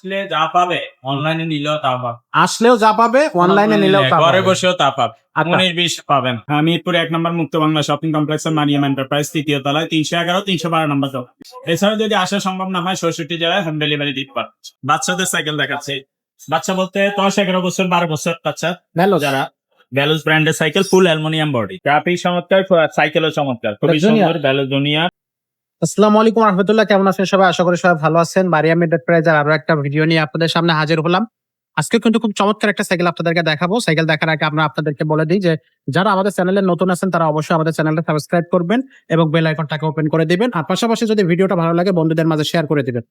আসলে যা পাবে অনলাইনে নিলেও তা পাবে। আসলেও যা পাবে অনলাইনে নিলেও তা ঘরে বসেও তা পাবে। আচ্ছা। উনিশ বিশ পাবেন। হ্যাঁ, মিরপুর এক নম্বর মুক্ত বাংলা শপিং কমপ্লেক্সের মারিয়াম এন্টারপ্রাইজ তৃতীয় তলায় তিনশো এগারো তিনশো বারো নম্বর দোকান। এছাড়াও যদি আসা সম্ভব না হয় ষষ্ঠটি জেলায় হোম ডেলিভারি দিতে পারে বাচ্চাদের সাইকেল দেখাচ্ছে। বাচ্চা বলতে দশ এগারো বছর বারো বছর বাচ্চা। ভালো যারা। ভ্যালুস ব্র্যান্ডের cycle full aluminium body graphic চমৎকার সাইকেলও চমৎকার। খুবই। সুন্দর ভ্যালুজোনিয়া আসসালামু আলাইকুম রহমতুল্লাহ, কেমন আছেন সবাই? আশা করি সবাই ভালো আছেন। মারিয়াম এন্টারপ্রাইজের আরও একটা ভিডিও নিয়ে আপনাদের সামনে হাজির হলাম। আজকে কিন্তু খুব চমৎকার একটা সাইকেল আপনাদেরকে দেখাবো। সাইকেল দেখার আগে আমরা আপনাদেরকে বলে দিই যে, যারা আমাদের চ্যানেলে নতুন আছেন, তারা অবশ্যই আমাদের চ্যানেলটা সাবস্ক্রাইব করবেন এবং বেল আইকনটাকে ওপেন করে দিবেন। আর পাশাপাশি যদি ভিডিওটা ভালো লাগে, বন্ধুদের মাঝে শেয়ার করে দিবেন।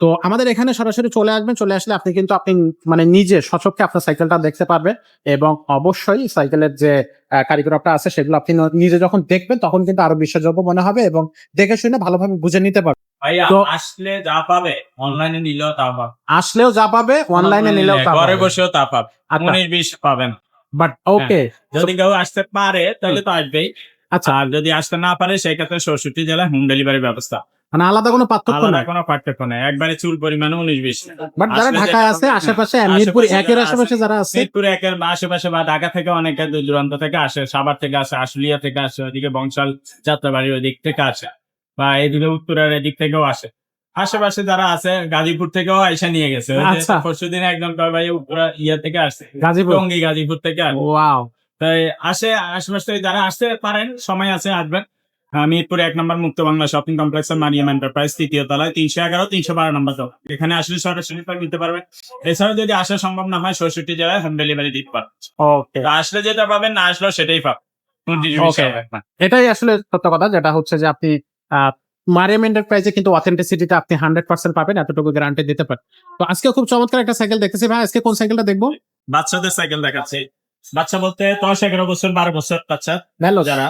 তো আমাদের এখানে সরাসরি চলে আসবেন চলে আসলে আপনি কিন্তু আপনি মানে নিজে সচক্ষে আপনার সাইকেলটা দেখতে পারবেন এবং অবশ্যই সাইকেলের যে কারিগরটা আছে সেগুলো আপনি নিজে যখন দেখবেন তখন কিন্তু আরও বিশ্বাসযোগ্য মনে হবে এবং দেখে শুনে ভালোভাবে বুঝে নিতে পারবেন। আসলে যা পাবে অনলাইনে নিলেও তা পাবে। আসলেও যা পাবে অনলাইনে নিলেও তা ঘরে বসেও তা পাবে আচ্ছা। উনিশ বিশ পাবেন। বাট ওকে যদি কেউ আসতে পারে তাহলে তো আসবেই। আচ্ছা। আর যদি আসতে না পারে সেই ক্ষেত্রে ষষ্ঠটি জেলায় হোম ডেলিভারি ব্যবস্থা। মানে আলাদা কোনো পার্থক্য আলাদা নাই? কোনো পার্থক্য নেই। একবারে চুল পরিমাণে উনিশ বিশ। বাট যারা ঢাকায় আছে আশেপাশে মিরপুর একের আশেপাশে যারা আছে মিরপুর একের বা আশেপাশে বা ঢাকা থেকে অনেকে দূর দূরান্ত থেকে আসে সাভার থেকে আসে আশুলিয়া থেকে আসে ওইদিকে বংশাল যাত্রাবাড়ি ওই দিক থেকে আসে বা এদিকে উত্তরার এদিক থেকেও আসে। আশেপাশে যারা আছে গাজীপুর থেকেও এসে নিয়ে গেছে। পরশুদিন পরশু দিন একজন ভাই উত্তরা ইয়া থেকে আসছে গাজীপুর? টঙ্গী গাজীপুর থেকে আসে। ওয়াও। তাই আসে আশেপাশে যারা আসতে পারেন সময় আছে আসবেন। মিরপুর এক নম্বর মুক্ত বাংলা শপিং কমপ্লেক্সের মারিয়াম এন্টারপ্রাইজ তৃতীয় তলায় তিনশো এগারো তিনশো বারো নম্বর দোকান। এখানে আসলে সরাসরি নিতে পারবেন। এছাড়াও যদি আসা সম্ভব না হয় ষষ্ঠটি জেলায় হোম ডেলিভারি দিতে পারবেন ওকে আসলে যেটা পাবেন না আসলেও সেটাই পাবেন। এটাই আসলে সত্য কথা যেটা হচ্ছে যে আপনি মারিয়াম এন্টারপ্রাইজে কিন্তু অথেন্টিসিটিটা আপনি হান্ড্রেড পার্সেন্ট পাবেন এতটুকু গ্যারান্টি দিতে পারেন। তো আজকে খুব চমৎকার একটা সাইকেল দেখতেছি ভাই। আজকে কোন সাইকেলটা দেখব? বাচ্চাদের সাইকেল দেখাচ্ছে। বাচ্চা বলতে দশ এগারো বছর বারো বছর বাচ্চা। ভ্যালো যারা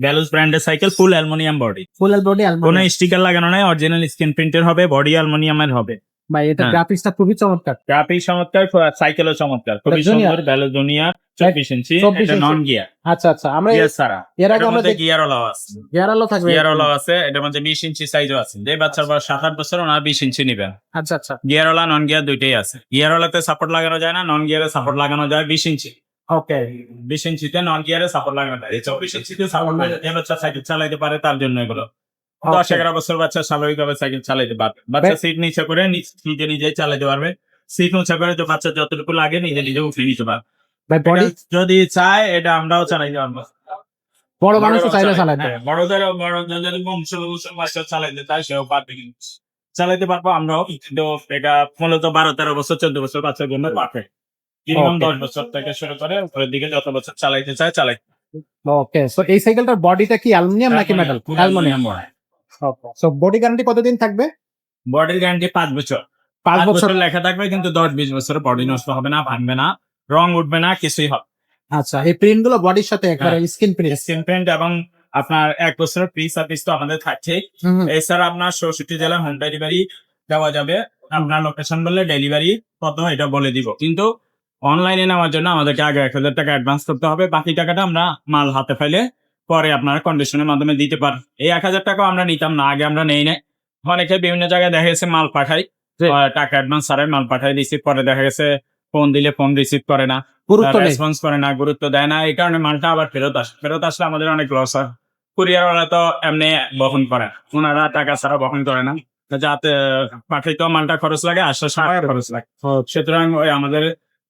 ভ্যালুস ব্র্যান্ডের cycle full aluminium body full body কোনো স্টিকার লাগানো নাই অরিজিনাল স্ক্রিন প্রিন্টের হবে বডি অ্যালুমিনিয়ামের হবে। ভাই এটা হ্যাঁ। গ্রাফিক্সটা খুবই চমৎকার। গ্রাফিক চমৎকার সাইকেলও চমৎকার। খুবই সুন্দর চব্বিশ ইঞ্চি এটা নন গিয়ার আচ্ছা আচ্ছা আমরা গিয়ার ছাড়া। এর আগে দেখি গিয়ার ওলাও আছে। গিয়ারালো থাকবে। গিয়ার ওলাও আছে এটার মধ্যে বিশ ইঞ্চি সাইজও আছে। যে বাচ্চার বয়স সাত আট বছর ওনার বিশ ইঞ্চি নিবেন। আচ্ছা আচ্ছা। গিয়ার ওলা নন গিয়ার দুইটাই আছে। গিয়ার ওলাতে সাপোর্ট লাগানো যায় না নন গিয়ারে সাপোর্ট লাগানো যায় বিশ ইঞ্চি। ওকে বিশ ইঞ্চিতে নন গিয়ারে সাপোর্ট লাগানো যায় এই চব্বিশ ইঞ্চিতে সাপোর্ট লাগানো যায় বাচ্চা সাইকেল চালাইতে পারে তার জন্য এগুলো। দশ এগারো বছর বাচ্চা স্বাভাবিকভাবে সাইকেল চালাইতে পারবে। বাচ্চা সিট নিচে করে নিজে নিজে চালাইতে পারবে। সিট উঁচা করে বাচ্চা যতটুকু লাগে নিজে নিজে উঠে নিতে পারবে। যদি চায় এটা আমরাও চালাইতে পারব। বড় মানুষ চাইলে চালায়। চালাতে হ্যাঁ, যদি বংশ বাচ্চা চালাইতে সেও পারবে কিন্তু। চালাইতে পারব আমরাও কিন্তু এটা মূলত বারো তেরো বছর চোদ্দ বছর বাচ্চার জন্য পারফেক্ট। মিনিমাম দশ বছর থেকে শুরু করে উপরের দিকে যত বছর চালাইতে চায় ওকে সো এই সাইকেলটার বডিটা কি অ্যালুমিনিয়াম নাকি metal aluminium so body. Guarantee কতদিন থাকবে? বডির গ্যারান্টি পাঁচ বছর। পাঁচ বছর লেখা থাকবে কিন্তু দশ বিশ বছর বডি নষ্ট হবে না ভাঙবে না রং উঠবে না কিছুই হবে। আচ্ছা এই প্রিন্টগুলো বডির সাথে একবারে স্কিন প্রিন্ট স্ক্রিন প্রিন্ট এবং আপনার এক বছরের ফ্রি সার্ভিস তো আমাদের থাকছে। এছাড়া আপনার চৌষট্টি জেলা হোম ডেলিভারি দেওয়া যাবে। আপনার লোকেশন বললে ডেলিভারি কত এটা বলে দিব। কিন্তু অনলাইনে নেওয়ার জন্য আমাদেরকে আগে এক হাজার টাকা অ্যাডভান্স করতে হবে। বাকি টাকাটা আমরা মাল হাতে ফেলে পরে আপনারা কন্ডিশনের মাধ্যমে দিতে পারেন এই এক হাজার টাকাও আমরা নিতাম না আগে আমরা নেই না অনেকে বিভিন্ন জায়গায় দেখা গেছে মাল পাঠাই টাকা অ্যাডভান্স ছাড়াই মাল পাঠাই রিসিভ পরে দেখা গেছে ফোন দিলে ফোন রিসিভ করে না। গুরুত্ব রেসপন্স করে না গুরুত্ব দেয় না। এই কারণে মালটা আবার ফেরত আসে। ফেরত আসলে আমাদের অনেক লস হয়। কুরিয়ার ওরা তো এমনি বহন করে ওনারা টাকা ছাড়া বহন করে না। যাতে পাঠাইতেও মালটা খরচ লাগে আসার সময় খরচ লাগে। সুতরাং ওই আমাদের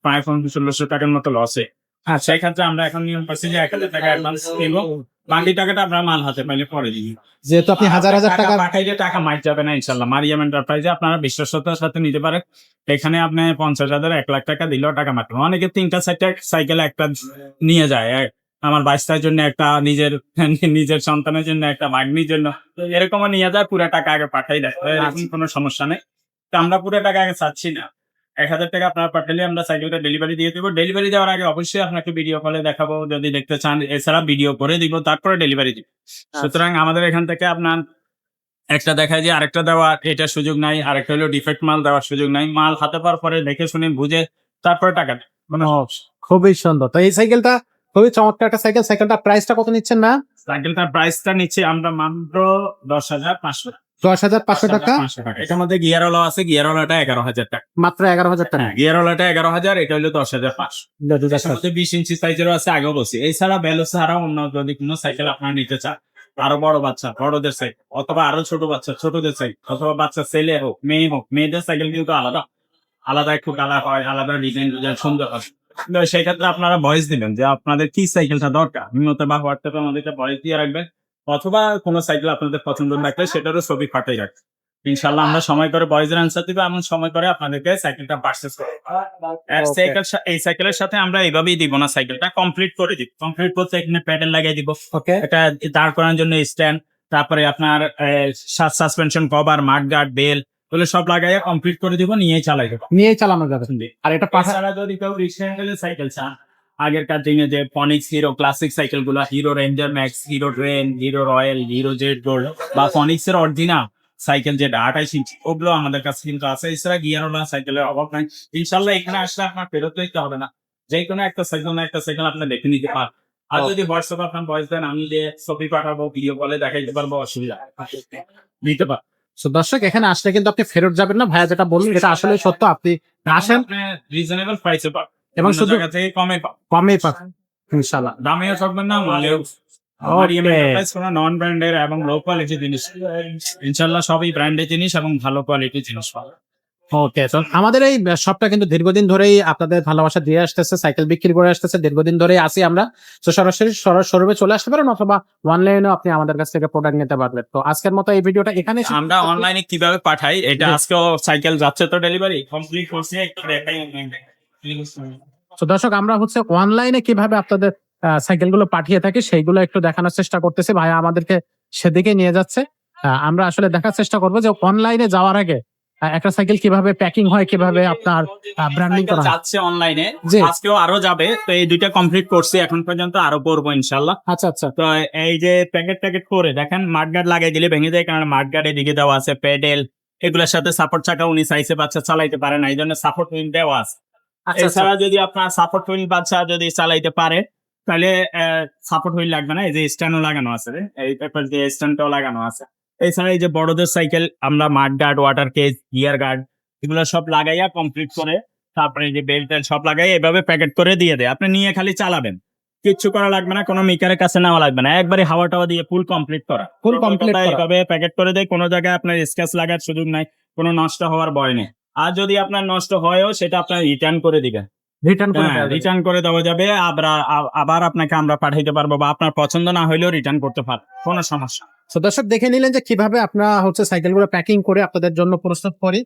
প্রায় পনেরো ষোলোশো টাকার মতো লসে আর সেই ক্ষেত্রে আমরা এখন নিয়ম করছি যে এক হাজার টাকা অ্যাডভান্স দিব। বাকি টাকাটা আমরা মাল হাতে পাইলে পরে দিই যেহেতু আপনি হাজার হাজার টাকা পাঠাইলে টাকা মাইট যাবে না ইনশাল্লাহ মারিয়াম এন্টারপ্রাইজে আপনারা বিশ্বস্ততার সাথে নিতে পারেন। এখানে আপনি পঞ্চাশ হাজার এক লাখ টাকা দিলেও টাকা মারতে। অনেকে তিনটা চারটা সাইকেল একটা নিয়ে যায়। আমার বাইশটার জন্য একটা নিজের নিজের সন্তানের জন্য একটা মাগনির জন্য। তো এরকমও নিয়ে যায় পুরো টাকা আগে পাঠাই দেয়। এরকম কোনো সমস্যা নেই। তো আমরা পুরো টাকা আগে চাচ্ছি না। এক হাজার টাকা আপনারা পাঠালে আমরা সাইকেলটা ডেলিভারি দিয়ে দেবো। ডেলিভারি দেওয়ার আগে অবশ্যই আপনাকে ভিডিও কলে দেখাবো যদি দেখতে চান এছাড়া ভিডিও করে দিব তারপরে ডেলিভারি দিব। সুতরাং আমাদের এখান থেকে আপনার একটা দেখায় যে আরেকটা দেওয়ার এটা সুযোগ নাই আরেকটা হলো ডিফেক্ট মাল দেওয়ার সুযোগ নাই। মাল হাতে পাওয়ার পরে দেখে শুনে বুঝে তারপরে টাকা। মানে খুবই সুন্দর। তো এই সাইকেলটা খুবই চমৎকার একটা সাইকেল। সাইকেলটা প্রাইসটা কত নিচ্ছেন না সাইকেলটার প্রাইসটা নিচ্ছে আমরা মাত্র দশ হাজার পাঁচশো দশ হাজার পাঁচশো টাকা? পাঁচশো টাকা। এটার মধ্যে গিয়ারওয়ালা আছে গিয়ারওয়ালাটা এগারো হাজার টাকা। মাত্র এগারো হাজার টাকা। হ্যাঁ গিয়ারওয়ালাটা এগারো হাজার এটা হলো দশ হাজার পাঁচশো। বিশ ইঞ্চি সাইজেরও আছে আগেও বলছি। এছাড়া বেলো ছাড়া অন্য যদি কোনো সাইকেল আপনারা নিতে চান আরও বড় বাচ্চা বড়দের সাইকেল অথবা আরও ছোট বাচ্চা ছোটদের সাইকেল অথবা বাচ্চা ছেলে হোক মেয়ে হোক মেয়েদের সাইকেল কিন্তু আলাদা। আলাদা একটু কালার হয় আলাদা ডিজাইন ডিজাইন সুন্দর হয়। তো সেই ক্ষেত্রে আপনারা ভয়েস দিবেন যে আপনাদের কি সাইকেলটা দরকার। নিম্নত বা হোয়াটসঅ্যাপে আমাদেরকে ভয়েস দিয়ে রাখবেন। অথবা কোনো সাইকেল আপনাদের পছন্দ থাকলে সেটারও ছবি ফাটাই রাখবেন ইনশাল্লাহ আমরা সময় করে ভয়েসের অ্যান্সার দিব এমন সময় করে আপনাদেরকে সাইকেলটা পারচেস করব। আর সাইকেল এই সাইকেলের সাথে আমরা এইভাবেই দিব না সাইকেলটা কমপ্লিট করে দিব। কমপ্লিট করতে এখানে প্যাডেল লাগিয়ে দিব। ওকে এটা দাঁড় করানোর জন্য স্ট্যান্ড তারপরে আপনার suspension cover mud guard bell এগুলো সব লাগাইয়া কমপ্লিট করে দিব নিয়ে চালাই দেবো। নিয়েই চালানো যাবে। আর এটা তাছাড়া যদি কেউ রিসেন্টলি সাইকেল চান আগেরকার দিনে যে Phoenix Hero Classic সাইকেলগুলো Hero Ranger Max Hero Train Hero Royal Hero Z Gold বা ফনিক্স এর অরিজিনাল সাইকেল যেটা আঠাইশ ইঞ্চি ওগুলো আমাদের কাছে কিন্তু আছে। এছাড়া গিয়ারওয়ালা সাইকেলের অভাব নাই। ইনশাল্লাহ এখানে আসলে আপনার ফেরত দিতে হবে না। যে কোনো একটা সাইকেল না একটা সাইকেল আপনি দেখে নিতে পারেন আর যদি হোয়াটসঅ্যাপ আপনার ভয়েস দেন আমি যে ছবি পাঠাবো ভিডিও কলে দেখাইতে পারব অসুবিধা নিতে পার দর্শক এখানে আসলে কিন্তু আপনি ফেরত যাবেন না। ভাইয়া যেটা বললেন এটা আসলে সত্য। আপনি আসেন। রিজনেবল প্রাইসে পাবেন এবং শুধু থেকে কমে কমেই পাবেন ইনশাল্লাহ দামেও থাকবেন না মালেও। নন ব্র্যান্ডের এবং লো কোয়ালিটি জিনিস। ইনশাল্লাহ সবই ব্র্যান্ডের জিনিস এবং ভালো কোয়ালিটির জিনিস পাবেন ওকে তো আমাদের এই শপটা কিন্তু দীর্ঘদিন ধরেই আপনাদের ভালোবাসা দিয়ে আসতেছে সাইকেল বিক্রি করে আসতেছে দীর্ঘদিন ধরেই আসি আমরা। তো সরাসরি শোরুমে চলে আসতে পারেন অথবা অনলাইনেও আপনি আমাদের কাছ থেকে প্রোডাক্ট নিতে পারবেন। তো আজকের মতো এই ভিডিওটা এখানে আমরা অনলাইনে কীভাবে পাঠাই? এটা জি। আজকেও সাইকেল যাচ্ছে তো ডেলিভারি কমপ্লিট করছে একটু দেখাই তো দর্শক আমরা হচ্ছে অনলাইনে কীভাবে আপনাদের সাইকেলগুলো পাঠিয়ে থাকি সেইগুলো একটু দেখানোর চেষ্টা করতেছি। ভাইয়া আমাদেরকে সেদিকে নিয়ে যাচ্ছে। আমরা আসলে দেখার চেষ্টা করব যে অনলাইনে যাওয়ার আগে একটা সাইকেল কীভাবে প্যাকিং হয় কীভাবে আপনার ব্র্যান্ডিং করা যাচ্ছে অনলাইনে। আজকেও আরও যাবে। তো এই দুইটা কমপ্লিট করছি। এখন পর্যন্ত আরও করব ইনশাল্লাহ আচ্ছা আচ্ছা। তো এই যে প্যাকেট প্যাকেট করে দেখেন মাঠগার্ড লাগাই দিলে ভেঙে যায় কারণ মাঠগার্ড এদিকে দেওয়া আছে প্যাডেল এগুলোর সাথে সাপোর্ট চাকা উনি সাইজে বাচ্চা চালাইতে পারে না। এই জন্য সাপোর্ট হুইল দেওয়া আছে। এছাড়া যদি আপনার সাপোর্ট হুইল বাচ্চা যদি চালাইতে পারে তাহলে সাপোর্ট হুইল লাগবে না? এই যে স্ট্যান্ডও লাগানো আছে রে। এই পেপার দিয়ে স্ট্যান্ডটাও লাগানো আছে। এছাড়া এই যে বড়দের সাইকেল আমরা mud guard water cage gear guard এগুলো সব লাগাইয়া কমপ্লিট করে তারপরে যে বেল্ট সব লাগাই এভাবে প্যাকেট করে দিয়ে দেয়। আপনি নিয়ে খালি চালাবেন। কিচ্ছু করা লাগবে না কোনো মিকারের কাছে নেওয়া লাগবে না। একবারে হাওয়া টাওয়া দিয়ে ফুল কমপ্লিট করা। ফুল কমপ্লিট করা। এইভাবে প্যাকেট করে দেয় কোনো জায়গায় আপনার স্কেচ লাগার সুযোগ নাই কোনো নষ্ট হওয়ার ভয় নেই। আর যদি আপনার নষ্ট হয়ও সেটা আপনার রিটার্ন করে দিবেন রিটার্ন করে হ্যাঁ। রিটার্ন করে দেওয়া যাবে। আবার আপনাকে আমরা পাঠাইতে পারব বা আপনার পছন্দ না হইলেও রিটার্ন করতে পারব। কোনো সমস্যা তো দর্শক দেখে নিলেন যে কীভাবে আপনারা হচ্ছে সাইকেলগুলো প্যাকিং করে আপনাদের জন্য প্রস্তুত করি।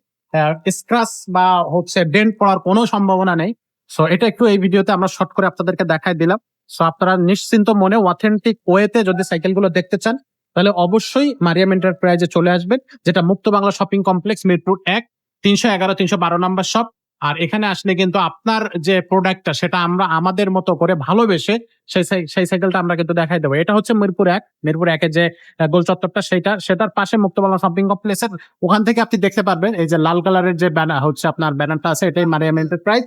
স্ক্রাচ বা হচ্ছে ডেন্ট পড়ার কোনো সম্ভাবনা নেই। সো এটা একটু এই ভিডিওতে আমরা শর্ট করে আপনাদেরকে দেখাই দিলাম। সো আপনারা নিশ্চিন্ত মনে অথেন্টিক ওয়েতে যদি সাইকেলগুলো দেখতে চান তাহলে অবশ্যই মারিয়াম এন্টারপ্রাইজে চলে আসবেন যেটা মুক্ত বাংলা শপিং কমপ্লেক্স মিরপুর এক। তিনশো এগারো, তিনশো বারো নাম্বার শপ আর এখানে আসলে কিন্তু আপনার যে প্রোডাক্টটা সেটা আমরা আমাদের মতো করে ভালোবেসে সেই সেই সাইকেলটা আমরা কিন্তু দেখাই দেবো। এটা হচ্ছে মিরপুর এক। মিরপুর একের যে গোল চত্বরটা সেটা সেটার পাশে মুক্তবালা শপিং কমপ্লেক্সের ওখান থেকে আপনি দেখতে পারবেন। এই যে লাল কালারের যে ব্যানার হচ্ছে আপনার ব্যানারটা আছে, এটাই মারিয়াম এন্টারপ্রাইজ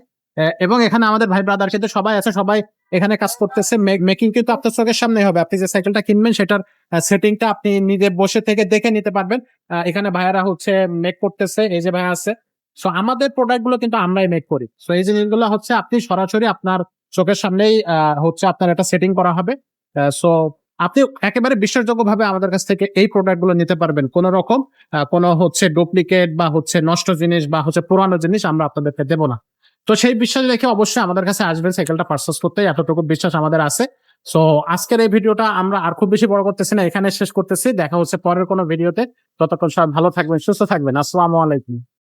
এবং এখানে আমাদের ভাই ব্রাদার কিন্তু সবাই আছে, সবাই এখানে কাজ করতেছে মেকিং কিন্তু আপনার চোখের সামনে হবে। আপনি যে সাইকেলটা কিনবেন, সেটার সেটিংটা আপনি নিজে বসে থেকে দেখে নিতে পারবেন। এখানে ভাইয়ারা হচ্ছে মেক করতেছে, এই যে ভাইয়া আছে। সো আমাদের প্রোডাক্টগুলো কিন্তু আমরাই মেক করি। সো এই জিনিসগুলো হচ্ছে আপনি সরাসরি আপনার চোখের সামনেই হচ্ছে আপনার একটা সেটিং করা হবে। সো আপনি একেবারে বিশ্বাসযোগ্য ভাবে আমাদের কাছ থেকে এই প্রোডাক্টগুলো নিতে পারবেন। কোন রকম কোনো হচ্ছে ডুপ্লিকেট বা হচ্ছে নষ্ট জিনিস বা হচ্ছে পুরানো জিনিস আমরা আপনাদেরকে দেবো না। তো সেই বিশ্বাস রেখে অবশ্যই আমাদের কাছে আসবেন সাইকেলটা পার্সেস করতে, এতটুকু বিশ্বাস আমাদের আছে। সো আজকের এই ভিডিওটা আমরা আর খুব বেশি বড় করতেছি না, এখানে শেষ করতেছি। দেখা হচ্ছে পরের কোনো ভিডিওতে। ততক্ষণ সব ভালো থাকবেন, সুস্থ থাকবেন। আসসালামু আলাইকুম।